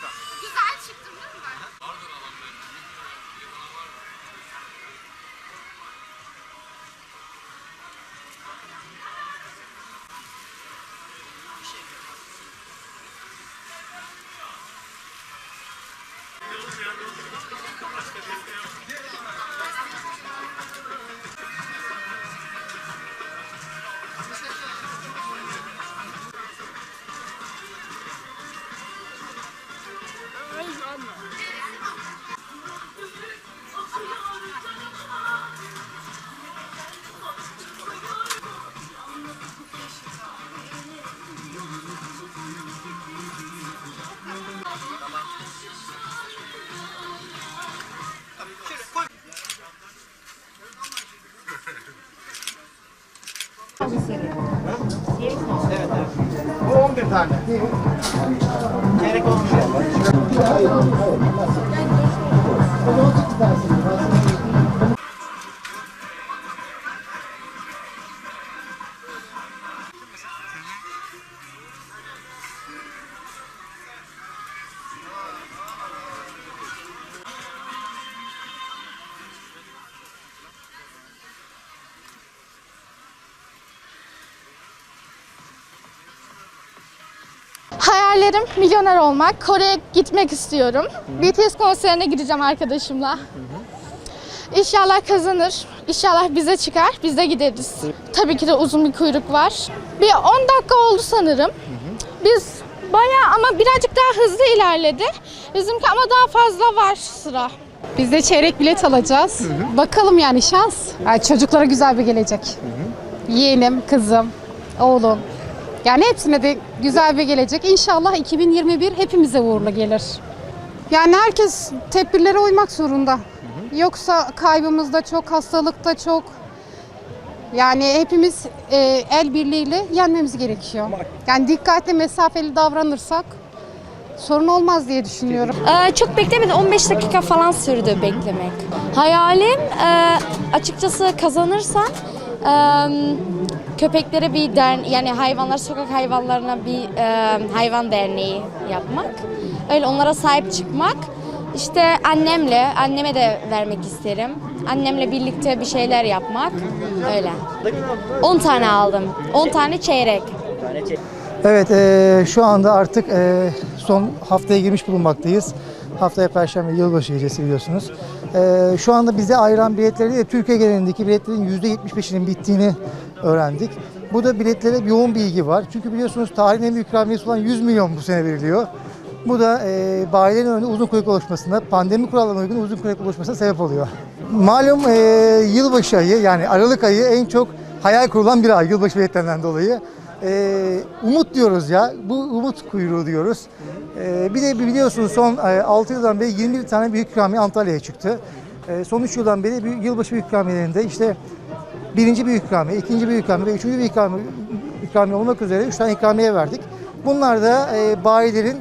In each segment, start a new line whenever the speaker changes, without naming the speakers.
か？
Bu 11 tane. Çeyrek 11.
Hayallerim milyoner olmak. Kore'ye gitmek istiyorum. BTS konserine gideceğim arkadaşımla. İnşallah kazanır. İnşallah bize çıkar. Biz de gideriz. Tabii ki de uzun bir kuyruk var. Bir 10 dakika oldu sanırım. Biz bayağı ama birazcık daha hızlı ilerledi. Bizimki ama daha fazla var sıra.
Biz de çeyrek bilet alacağız. Bakalım yani şans. Yani çocuklara güzel bir gelecek. Yeğenim, kızım, oğlum. Yani hepsine de güzel bir gelecek. İnşallah 2021 hepimize uğurlu gelir. Yani herkes tedbirlere uymak zorunda. Yoksa kaybımız da çok, hastalık da çok. Yani hepimiz e, el birliğiyle yenmemiz gerekiyor. Yani dikkatli, mesafeli davranırsak sorun olmaz diye düşünüyorum.
Ee, çok beklemedi. 15 dakika falan sürdü beklemek. Hayalim e, açıkçası kazanırsam köpeklere bir dern yani hayvanlar sokak hayvanlarına bir e, hayvan derneği yapmak. Öyle onlara sahip çıkmak. İşte annemle, anneme de vermek isterim. Annemle birlikte bir şeyler yapmak. Öyle. 10 tane aldım. 10 tane çeyrek.
Evet, eee, şu anda artık eee, son haftaya girmiş bulunmaktayız. Haftaya Perşembe yılbaşı gecesi biliyorsunuz. Eee, şu anda bize ayıran biletleri de Türkiye genelindeki biletlerin %75'inin bittiğini öğrendik. Bu da biletlere yoğun bir ilgi var. Çünkü biliyorsunuz tarihin en büyük ikramiyesi olan 100 milyon bu sene veriliyor. Bu da eee bayilerin önünde uzun kuyruk oluşmasına, pandemi kurallarına uygun uzun kuyruk oluşmasına sebep oluyor. Malum eee, yılbaşı ayı yani Aralık ayı en çok hayal kurulan bir ay yılbaşı biletlerinden dolayı. Ee, umut diyoruz ya. Bu umut kuyruğu diyoruz. Ee, bir de biliyorsunuz son e, 6 yıldan beri 21 tane büyük ikramiye Antalya'ya çıktı. Ee, son 3 yıldan beri yılbaşı büyük ikramiyelerinde işte birinci büyük ikramiye, ikinci büyük ikramiye ve üçüncü büyük ikramiye, olmak üzere 3 tane ikramiye verdik. Bunlar da e, bayilerin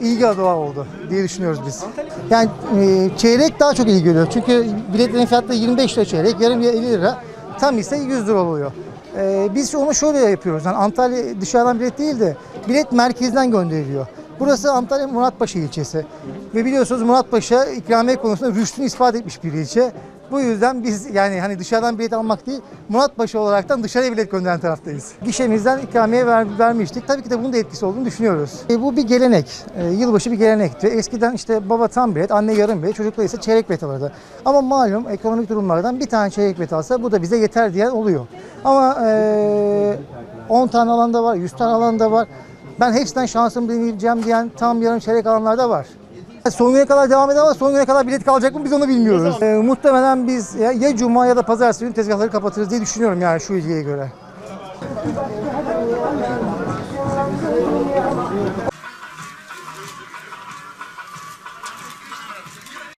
ilgi adı oldu diye düşünüyoruz biz. Yani e, çeyrek daha çok ilgi görüyor. Çünkü biletlerin fiyatları 25 lira çeyrek, yarım 50 lira. Tam ise 100 lira oluyor. Ee, biz onu şöyle yapıyoruz. Yani Antalya dışarıdan bilet değil de bilet merkezden gönderiliyor. Burası Antalya Muratpaşa ilçesi. Ve biliyorsunuz Muratpaşa ikramiye konusunda rüştünü ispat etmiş bir ilçe. Bu yüzden biz yani hani dışarıdan bilet almak değil, Muratpaşa olaraktan dışarıya bilet gönderen taraftayız. Gişemizden ikramiye ver, vermiştik. Tabii ki de bunun da etkisi olduğunu düşünüyoruz. E, bu bir gelenek. E, yılbaşı bir gelenekti. Eskiden işte baba tam bilet, anne yarım bilet, çocuklar ise çeyrek bilet alırdı. Ama malum ekonomik durumlardan bir tane çeyrek bilet alsa bu da bize yeter diyen oluyor. Ama e, 10 tane alan da var, 100 tane alan da var. Ben hepsinden şansımı deneyeceğim diyen tam yarım çeyrek alanlar da var. Son güne kadar devam eder ama son güne kadar bilet kalacak mı biz onu bilmiyoruz. E, muhtemelen biz ya, ya cuma ya da pazartesi günü tezgahları kapatırız diye düşünüyorum yani şu ilgiye göre.